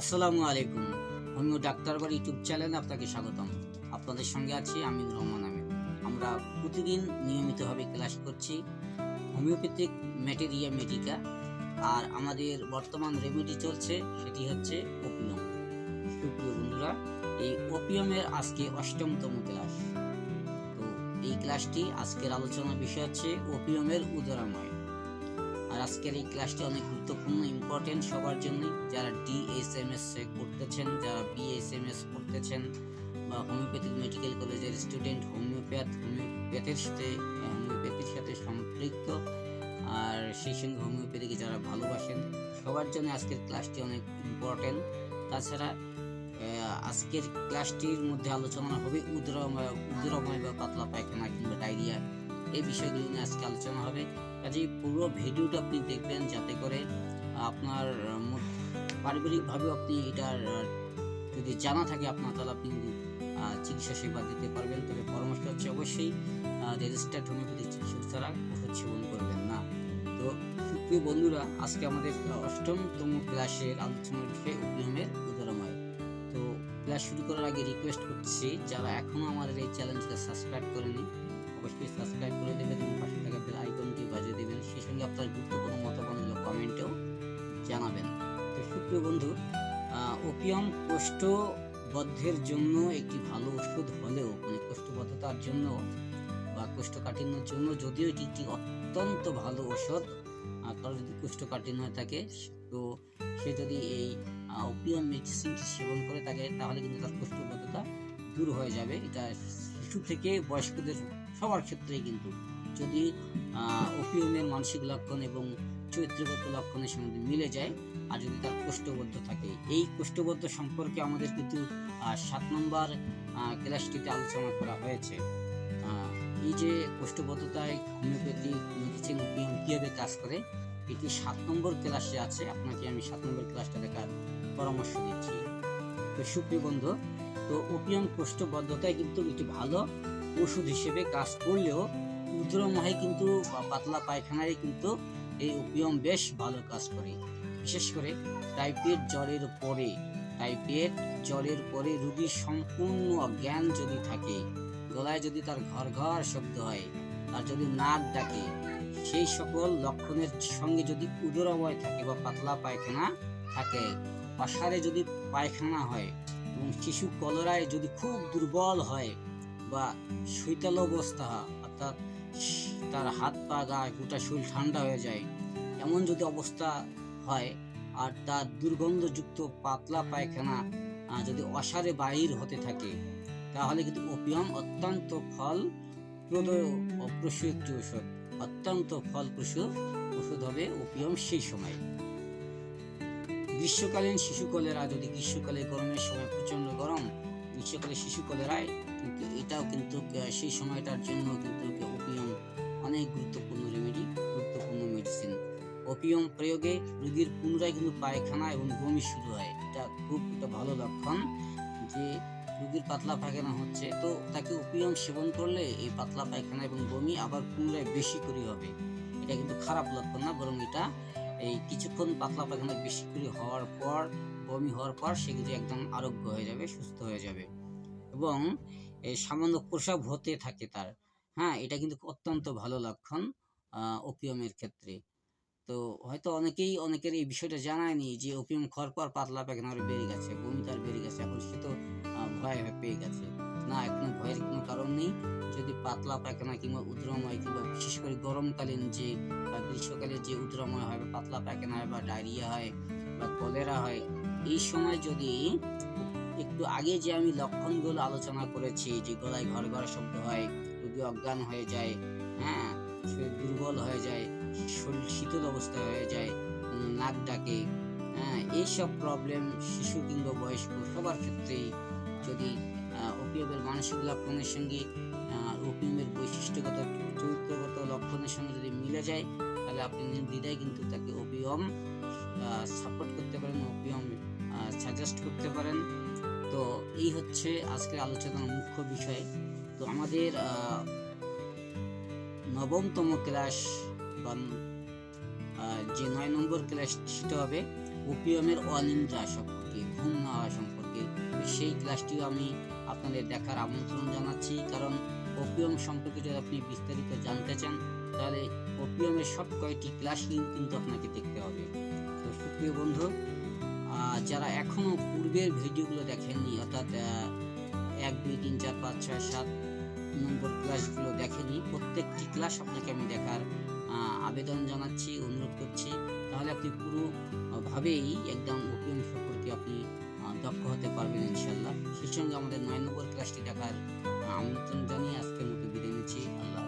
আসসালামু আলাইকুম। Homeo Daktarbari YouTube চ্যানেলে আপনাকে স্বাগতম। আপনাদের সঙ্গে আছি আমি রহমান আমিন। আমরা প্রতিদিন নিয়মিতভাবে ক্লাস করছি হোমিওপ্যাথিক ম্যাটেরিয়া মেডিকা আর আমাদের বর্তমান রেমেডি চলছে সেটি হচ্ছে ওপিয়াম সুপ্রিয় বন্ধুরা, এই ওপিয়ামের আজকে অষ্টমতম ক্লাস তো এই ক্লাসটি আজকের আলোচনার বিষয় হচ্ছে ওপিয়ামের উদরাময়। আজকের এই ক্লাসটি অনেক গুরুত্বপূর্ণ ইম্পর্টেন্ট সবার জন্য যারা ডিএসএমএস করতেছেন যারা বিএসএমএস করতেছেন বা হোমিওপ্যাথিক মেডিকেল কলেজের স্টুডেন্ট হোমিওপ্যাথ হোমিওপ্যাথির সাথে হোমিওপ্যাথির সাথে সম্পৃক্ত, আর সেই সঙ্গে হোমিওপ্যাথিকে যারা ভালোবাসেন, সবার জন্য আজকের ক্লাসটি অনেক ইম্পর্টেন্ট তাছাড়া আজকের ক্লাসটির মধ্যে আলোচনা হবে উদরময় উদরময় বা পাতলা পায়খানা কিংবা ডায়রিয়া, এই বিষয়গুলি নিয়ে আজকে আলোচনা হবে। কাজেই পুরো ভিডিওটা আপনি দেখবেন যাতে করে আপনার পারিবারিকভাবে আপনি এটার যদি জানা থাকে আপনার, তাহলে আপনি চিকিৎসা সেবা দিতে পারবেন। তবে পরামর্শ হচ্ছে অবশ্যই রেজিস্টার্ড হোমিওপ্যাথি চিকিৎসক ছাড়া ওষুধ সেবন করবেন না। তো সুপ্রিয় বন্ধুরা, আজকে আমাদের অষ্টমতম ক্লাসের আলোচনার বিষয় উদ্যমের উদারময়। তো ক্লাস শুরু করার আগে রিকোয়েস্ট করছি, যারা এখনও আমাদের এই চ্যানেলটা সাবস্ক্রাইব করেনি, অবশ্যই সাবস্ক্রাইব করে দেবেন এবং পাশে থাকা বেল আপনার গুরুত্বপূর্ণ মতামতগুলো কমেন্টেও জানাবেন। তো সুপ্রিয় বন্ধু ওপিয়াম কোষ্ঠবদ্ধের জন্য একটি ভালো ওষুধ হলেও মানে কোষ্ঠবদ্ধতার জন্য বা কোষ্ঠকাঠিন্যের জন্য যদিও এটি একটি অত্যন্ত ভালো ওষুধ কারও যদি কোষ্ঠকাঠিন্য হয়ে থাকে, তো সে যদি এই ওপিয়াম মেডিসিনটি সেবন করে থাকে, তাহলে কিন্তু তার কোষ্ঠবদ্ধতা দূর হয়ে যাবে। এটা শিশু থেকে বয়স্কদের সবার ক্ষেত্রেই কিন্তু যদি ওপিয়ামের মানসিক লক্ষণ এবং চরিত্রগত লক্ষণের সঙ্গে মিলে যায় আর যদি তার কোষ্ঠবদ্ধ থাকে। এই কোষ্ঠবদ্ধ সম্পর্কে আমাদের কিন্তু সাত নম্বর ক্লাসটিতে আলোচনা করা হয়েছে। এই যে কোষ্ঠবদ্ধতায় হোমিওপ্যাথি মেডিসিন ওপিয়াম কীভাবে কাজ করে, এটি সাত নম্বর ক্লাসে আছে। আপনাকে আমি সাত নম্বর ক্লাসটা দেখার পরামর্শ দিচ্ছি। তো সুপ্রিয় বন্ধু, তো ওপিয়াম কোষ্ঠবদ্ধতায় কিন্তু একটি ভালো ওষুধ হিসেবে কাজ করলেও উদ্রমহে কিন্তু পাতলা পায়খানায় কিন্তু এই ওপিয়াম বেশ ভালো কাজ করে। বিশেষ করে টাইফয়েড জ্বরের পরে। টাইফয়েড জ্বরের পরে রোগীর সম্পূর্ণ অজ্ঞান যদি থাকে, গলায় যদি তার ঘর ঘর শব্দ হয়, তার যদি নাক ডাকে, সেই সকল লক্ষণের সঙ্গে যদি উদরময় থাকে বা পাতলা পায়খানা থাকে, পাশারে যদি পায়খানা হয় এবং শিশু কলরায় যদি খুব দুর্বল হয় বা শৈতাল অবস্থা অর্থাৎ তার হাত পা, গা, গোটা শরীর ঠান্ডা হয়ে যায়। এমন যদি অবস্থা হয়, আর তার দুর্গন্ধযুক্ত পাতলা পায়খানা যদি অসারে বাহির হতে থাকে, তাহলে কিন্তু ওপিয়াম অত্যন্ত ফল প্রদ অপ্রসূ একটি ওষুধ অত্যন্ত ফলপ্রসূ ওষুধ হবে ওপিয়াম সেই সময়। গ্রীষ্মকালীন শিশু কলেরা যদি গ্রীষ্মকালে গরমের সময় প্রচণ্ড গরম, গ্রীষ্মকালে শিশু কলেরায় এটাও কিন্তু সেই সময়টার জন্য কিন্তু ওপিয়াম অনেক গুরুত্বপূর্ণ রেমেডি গুরুত্বপূর্ণ মেডিসিন ওপিয়াম প্রয়োগে রোগীর পুনরায় কিন্তু পায়খানা এবং বমি শুরু হয়। এটা খুব একটা ভালো লক্ষণ যে রোগীর পাতলা পায়খানা হচ্ছে। তো তাকে ওপিয়াম সেবন করলে এই পাতলা পায়খানা এবং বমি আবার পুনরায় বেশি করে হবে। এটা কিন্তু খারাপ লক্ষণ না, বরং এটা এই কিছুক্ষণ পাতলা পায়খানা বেশি করে হওয়ার পর, বমি হওয়ার পর সে কিন্তু একদম আরোগ্য হয়ে যাবে, সুস্থ হয়ে যাবে। এবং সামান্য প্রসাব হতে থাকে তার। হ্যাঁ এটা কিন্তু অত্যন্ত ভালো লক্ষণ ওপিয়ামের ক্ষেত্রে। তো হয়তো অনেকেই, অনেকের এই বিষয়টা জানায়নি যে ওপিয়াম খাওয়ার পর পাতলা পায়খানা আরও বেড়ে গেছে, বমি তার বেড়ে গেছে, এখন সে তো ভয় পেয়ে গেছে। না, এখন ভয়ের কোনো কারণ নেই। যদি পাতলা পায়খানা কিংবা উদ্রময় কিংবা বিশেষ করে গরমকালীন যে, বা গ্রীষ্মকালে যে উদ্রময় হয় বা পাতলা পায়খানা হয় বা ডায়রিয়া হয় বা কলেরা হয়, এই সময় যদি একটু আগে যে আমি লক্ষণগুলো আলোচনা করেছি, যে গলায় ঘর ঘর শব্দ হয়, রোগী অজ্ঞান হয়ে যায় হ্যাঁ? শরীর দুর্বল হয়ে যায়, শরীর শীতল অবস্থা হয়ে যায়, নাক ডাকে হ্যাঁ? এইসব প্রবলেম শিশু কিংবা বয়স্ক সবার ক্ষেত্রেই যদি ওপিএমের মানসিক লক্ষণের সঙ্গে ওপিএমের বৈশিষ্ট্যগত, চরিত্রগত লক্ষণের সঙ্গে যদি মিলে যায়, তাহলে আপনি নির্দ্বিধায় কিন্তু তাকে ওপিয়ম সাপোর্ট করতে পারেন ওপিয়ম সাজেস্ট করতে পারেন। তো এই হচ্ছে আজকের আলোচনার মুখ্য বিষয়। তো আমাদের নবমতম ক্লাস বা যে নয় নম্বর ক্লাস সেটা হবে ওপিয়ামের অনিন্দ্রা সম্পর্কে, ঘুম না হওয়া সম্পর্কে সেই ক্লাসটিও আমি আপনাদের দেখার আমন্ত্রণ জানাচ্ছি। কারণ ওপিয়াম সম্পর্কে যদি আপনি বিস্তারিত জানতে চান, তাহলে ওপিয়ামের সব কয়টি ক্লাসই কিন্তু আপনাকে দেখতে হবে। তো সুপ্রিয় বন্ধু যারা এখনও পূর্বের ভিডিওগুলো দেখেননি অর্থাৎ এক দুই তিন চার পাঁচ ছয় সাত নম্বর ক্লাসগুলো দেখেনি প্রত্যেকটি ক্লাস আপনাকে আমি দেখার আবেদন জানাচ্ছি অনুরোধ করছি তাহলে আপনি পুরো আহ, ভাবেই একদম ওপিএম সম্পর্কে আপনি দক্ষ হতে পারবেন ইনশাল্লাহ সেই সঙ্গে আমাদের নয় নম্বর ক্লাসটি দেখার আমন্ত্রণ জানিয়ে আজকের মতো বিদায় নিচ্ছি আল্লাহ।